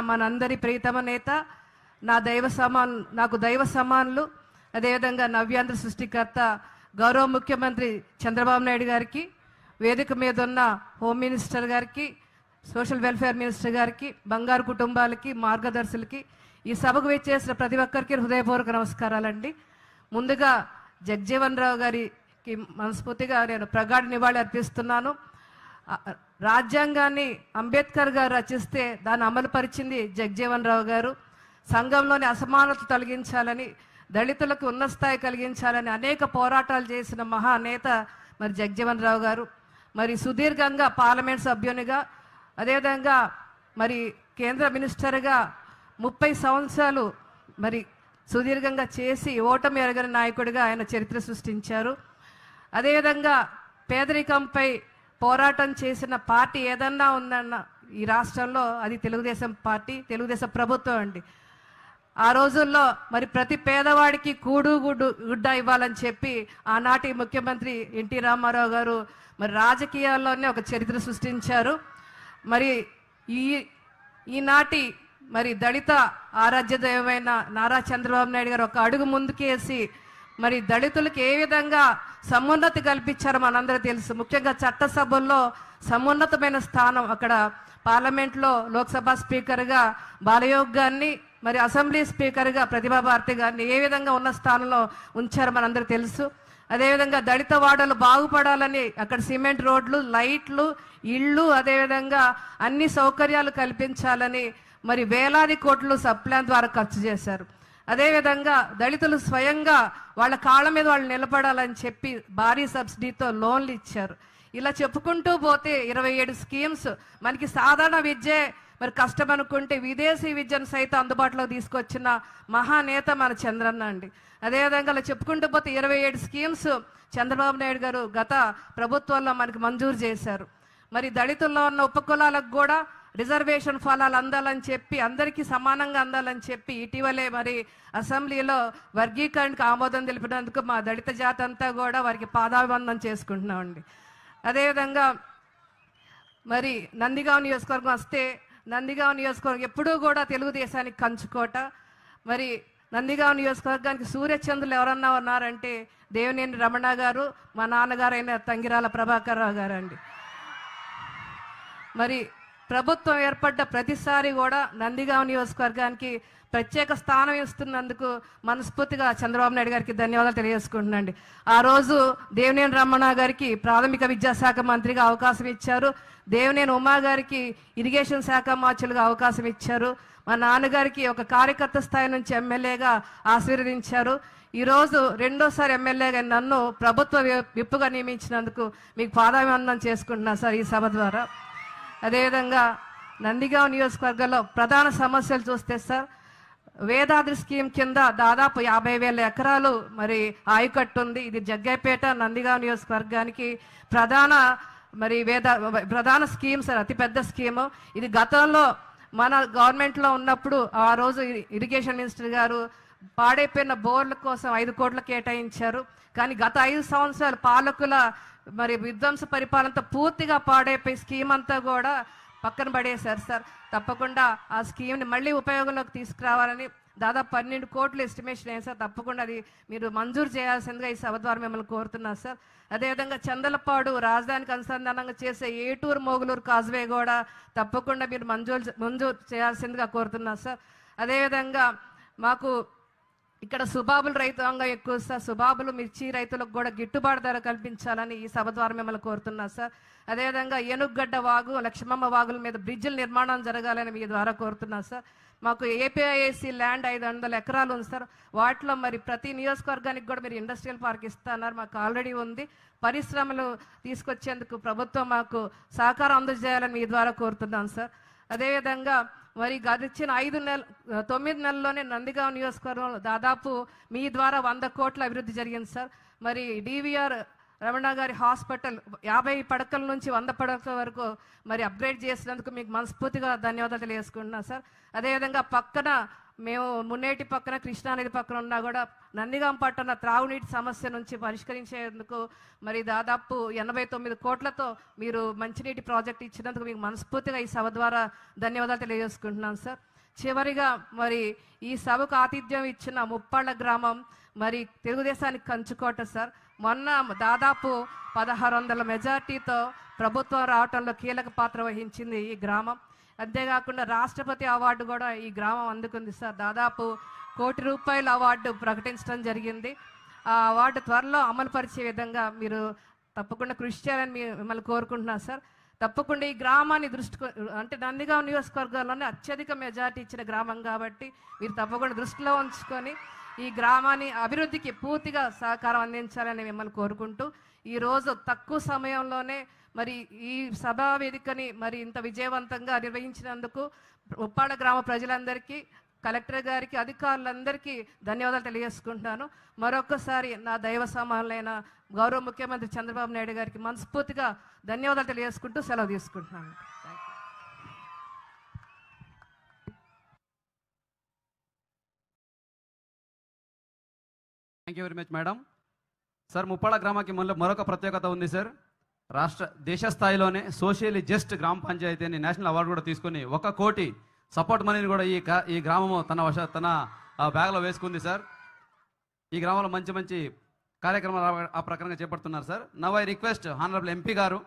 మనందరి ప్రీతమ నేత నా దైవ సమాన్ నాకు దైవ సమానులు అదేవిధంగా నవ్యాంధ్ర సృష్టికర్త గౌరవ ముఖ్యమంత్రి చంద్రబాబు నాయుడు గారికి వేదిక మీద ఉన్న హోమ్ మినిస్టర్ గారికి సోషల్ వెల్ఫేర్ మినిస్టర్ గారికి బంగారు కుటుంబాలకి మార్గదర్శులకి ఈ సభకు వచ్చేసిన ప్రతి ఒక్కరికి హృదయపూర్వక నమస్కారాలండి. ముందుగా జగ్జీవన్ రావు గారికి మనస్ఫూర్తిగా నేను ప్రగాఢ నివాళి అర్పిస్తున్నాను. రాజ్యాంగాన్ని అంబేద్కర్ గారు రచిస్తే దాన్ని అమలుపరిచింది జగ్జీవన్ రావు గారు. సంఘంలోని అసమానత తొలగించాలని దళితులకు ఉన్న స్థాయి కలిగించాలని అనేక పోరాటాలు చేసిన మహానేత మరి జగ్జీవన్ రావు గారు. మరి సుదీర్ఘంగా పార్లమెంట్ సభ్యునిగా అదేవిధంగా మరి కేంద్ర మినిస్టర్గా ముప్పై సంవత్సరాలు మరి సుదీర్ఘంగా చేసి ఓటమి ఎరగని నాయకుడిగా ఆయన చరిత్ర సృష్టించారు. అదేవిధంగా పేదరికంపై పోరాటం చేసిన పార్టీ ఏదన్నా ఉందన్న ఈ రాష్ట్రంలో అది తెలుగుదేశం పార్టీ తెలుగుదేశం ప్రభుత్వం అండి. ఆ రోజుల్లో మరి ప్రతి పేదవాడికి కూడు గుడ్డు గుడ్డ ఇవ్వాలని చెప్పి ఆనాటి ముఖ్యమంత్రి ఎన్టీ రామారావు గారు మరి రాజకీయాల్లోనే ఒక చరిత్ర సృష్టించారు. మరి ఈ ఈనాటి మరి దళిత ఆరాధ్య దైవమైన నారా చంద్రబాబు నాయుడు గారు ఒక అడుగు ముందుకేసి మరి దళితులకు ఏ విధంగా సమున్నతి కల్పించారో మనందరూ తెలుసు. ముఖ్యంగా చట్టసభల్లో సమున్నతమైన స్థానం అక్కడ పార్లమెంట్లో లోక్సభ స్పీకర్గా బాలయోగ్ గారిని మరి అసెంబ్లీ స్పీకర్గా ప్రతిభా భారతి గారిని ఏ విధంగా ఉన్న స్థానంలో ఉంచారో మనందరూ తెలుసు. అదేవిధంగా దళిత వాడలు బాగుపడాలని అక్కడ సిమెంట్ రోడ్లు లైట్లు ఇళ్ళు అదేవిధంగా అన్ని సౌకర్యాలు కల్పించాలని మరి వేలాది కోట్లు సప్లాన్ ద్వారా ఖర్చు చేశారు. అదేవిధంగా దళితులు స్వయంగా వాళ్ళ కాళ్ళ మీద వాళ్ళు నిలబడాలని చెప్పి భారీ సబ్సిడీతో లోన్లు ఇచ్చారు. ఇలా చెప్పుకుంటూ పోతే ఇరవై ఏడు స్కీమ్స్ మనకి సాధారణ విద్యే. మరి కష్టం అనుకుంటే విదేశీ విద్యను సైతం అందుబాటులో తీసుకొచ్చిన మహానేత మన చంద్రన్న అండి. అదేవిధంగా అలా చెప్పుకుంటూ పోతే ఇరవై ఏడు స్కీమ్స్ చంద్రబాబు నాయుడు గారు గత ప్రభుత్వంలో మనకి మంజూరు చేశారు. మరి దళితుల్లో ఉన్న ఉపకులాలకు కూడా రిజర్వేషన్ ఫలాలు అందాలని చెప్పి అందరికీ సమానంగా అందాలని చెప్పి ఇటీవలే మరి అసెంబ్లీలో వర్గీకరణకు ఆమోదం తెలిపినందుకు మా దళిత జాతి అంతా కూడా వారికి పాదాభివందనం చేసుకుంటున్నామండి. అదేవిధంగా మరి నందిగాం నియోజకవర్గం వస్తే నందిగాం నియోజకవర్గం ఎప్పుడూ కూడా తెలుగుదేశానికి కంచుకోట. మరి నందిగాం నియోజకవర్గానికి సూర్యచంద్రులు ఎవరన్నా ఉన్నారంటే దేవినేని రమణ గారు మా నాన్నగారైన తంగిరాల ప్రభాకర్ రావు గారు అండి మరి ప్రభుత్వం ఏర్పడ్డ ప్రతిసారి కూడా నందిగాం నియోజకవర్గానికి ప్రత్యేక స్థానం ఇస్తున్నందుకు మనస్ఫూర్తిగా చంద్రబాబు నాయుడు గారికి ధన్యవాదాలు తెలియజేసుకుంటున్నాండి ఆ రోజు దేవినేని రమణ గారికి ప్రాథమిక విద్యాశాఖ మంత్రిగా అవకాశం ఇచ్చారు. దేవినేని ఉమా గారికి ఇరిగేషన్ శాఖ మార్చులుగా అవకాశం ఇచ్చారు. మా నాన్నగారికి ఒక కార్యకర్త స్థాయి నుంచి ఎమ్మెల్యేగా ఆశీర్వదించారు. ఈరోజు రెండోసారి ఎమ్మెల్యేగా నన్ను ప్రభుత్వ విప్పుగా నియమించినందుకు మీకు పాదాభివందనం చేసుకుంటున్నా సార్ ఈ సభ ద్వారా. అదేవిధంగా నందిగావ్ నియోజకవర్గంలో ప్రధాన సమస్యలు చూస్తే సార్ వేదాద్రి స్కీమ్ కింద దాదాపు యాభై వేల ఎకరాలు మరి ఆయుకట్టు ఉంది ఇది జగ్గైపేట నందిగావ్ నియోజకవర్గానికి ప్రధాన మరి వేద ప్రధాన స్కీమ్ సార్ అతిపెద్ద స్కీము. ఇది గతంలో మన గవర్నమెంట్లో ఉన్నప్పుడు ఆ రోజు ఇరిగేషన్ మినిస్టర్ గారు పాడైపోయిన బోర్ల కోసం ఐదు కోట్లు కేటాయించారు. కానీ గత ఐదు సంవత్సరాలు పాలకుల మరి విధ్వంస పరిపాలనతో పూర్తిగా పాడైపోయి స్కీమ్ అంతా కూడా పక్కన పడేశారు సార్ తప్పకుండా ఆ స్కీమ్ని మళ్ళీ ఉపయోగంలోకి తీసుకురావాలని దాదాపు పన్నెండు కోట్లు ఎస్టిమేషన్ అయ్యింది సార్ తప్పకుండా అది మీరు మంజూరు చేయాల్సిందిగా ఈ సభ ద్వారా మిమ్మల్ని కోరుతున్నా సార్ అదేవిధంగా చందలపాడు రాజధానికి అనుసంధానంగా చేసే ఏటూరు మోగులూరు కాజ్వే కూడా తప్పకుండా మీరు మంజూరు మంజూరు చేయాల్సిందిగా కోరుతున్నా సార్ అదేవిధంగా మాకు ఇక్కడ సుబాబులు రైతాంగం ఎక్కువ సార్. సుబాబులు మిర్చి రైతులకు కూడా గిట్టుబాటు ధర కల్పించాలని ఈ సభ ద్వారా మిమ్మల్ని కోరుతున్నా సార్. అదేవిధంగా ఏనుగడ్డ వాగు లక్ష్మమ్మ వాగుల మీద బ్రిడ్జిల నిర్మాణం జరగాలని మీ ద్వారా కోరుతున్నా సార్. మాకు ఏపీఐఏసీ ల్యాండ్ ఐదు వందల ఎకరాలు ఉంది సార్. వాటిలో మరి ప్రతి నియోజకవర్గానికి కూడా మీరు ఇండస్ట్రియల్ పార్క్ ఇస్తున్నారు మాకు ఆల్రెడీ ఉంది. పరిశ్రమలు తీసుకొచ్చేందుకు ప్రభుత్వం మాకు సహకారం అందజేయాలని మీ ద్వారా కోరుతున్నాను సార్. అదేవిధంగా మరి గడిచిన ఐదు నెల తొమ్మిది నెలల్లోనే నందిగాం నియోజకవర్గంలో దాదాపు మీ ద్వారా వంద కోట్ల అభివృద్ధి జరిగింది సార్. మరి డివిఆర్ రమణ గారి హాస్పిటల్ యాభై పడకల నుంచి వంద పడకల వరకు మరి అప్గ్రేడ్ చేసినందుకు మీకు మనస్ఫూర్తిగా ధన్యవాదాలు తెలియజేసుకుంటున్నాను సార్. అదేవిధంగా పక్కన మేము మున్నేటి పక్కన కృష్ణానది పక్కన ఉన్నా కూడా నందిగాం పట్టణ త్రాగునీటి సమస్య నుంచి పరిష్కరించేందుకు మరి దాదాపు ఎనభై తొమ్మిది కోట్లతో మీరు మంచినీటి ప్రాజెక్ట్ ఇచ్చినందుకు మీకు మనస్ఫూర్తిగా ఈ సభ ద్వారా ధన్యవాదాలు తెలియజేసుకుంటున్నాను సార్. చివరిగా మరి ఈ సభకు ఆతిథ్యం ఇచ్చిన ముప్పాళ్ళ గ్రామం మరి తెలుగుదేశానికి కంచుకోట సార్. మొన్న దాదాపు పదహారు వందల మెజార్టీతో ప్రభుత్వం రావటంలో కీలక పాత్ర వహించింది ఈ గ్రామం. అంతేకాకుండా రాష్ట్రపతి అవార్డు కూడా ఈ గ్రామం అందుకుంది సార్. దాదాపు కోటి రూపాయల అవార్డు ప్రకటించడం జరిగింది. ఆ అవార్డు త్వరలో అమలు పరిచే విధంగా మీరు తప్పకుండా కృషి చేయాలని మిమ్మల్ని కోరుకుంటున్నాను సార్. తప్పకుండా ఈ గ్రామాన్ని దృష్టి అంటే నందిగాం నియోజకవర్గాల్లోనే అత్యధిక మెజార్టీ ఇచ్చిన గ్రామం కాబట్టి మీరు తప్పకుండా దృష్టిలో ఉంచుకొని ఈ గ్రామాన్ని అభివృద్ధికి పూర్తిగా సహకారం అందించాలని మిమ్మల్ని కోరుకుంటూ ఈ రోజు తక్కువ సమయంలోనే మరి ఈ సభా వేదికని మరి ఇంత విజయవంతంగా నిర్వహించినందుకు ఉప్పాడ గ్రామ ప్రజలందరికీ కలెక్టర్ గారికి అధికారులందరికీ ధన్యవాదాలు తెలియజేసుకుంటున్నాను. మరొకసారి నా దైవ సమానులైన గౌరవ ముఖ్యమంత్రి చంద్రబాబు నాయుడు గారికి మనస్ఫూర్తిగా ధన్యవాదాలు తెలియజేసుకుంటూ సెలవు తీసుకుంటున్నాను. Thank you. Very much madam sir Muppada గ్రామానికి మళ్ళీ మరొక ప్రత్యేకత ఉంది సార్ రాష్ట్ర దేశ స్థాయిలోనే సోషియలీ జస్ట్ గ్రామ పంచాయతీ అని నేషనల్ అవార్డు కూడా తీసుకొని ఒక కోటి సపోర్ట్ మనీని కూడా ఈ ఈ గ్రామము తన వశ తన ఆ, బ్యాగ్లో వేసుకుంది సార్ ఈ గ్రామంలో మంచి మంచి కార్యక్రమాలు ఆ- ఆ ప్రకారంగా చేపడుతున్నారు sir now I request honourable MP గారు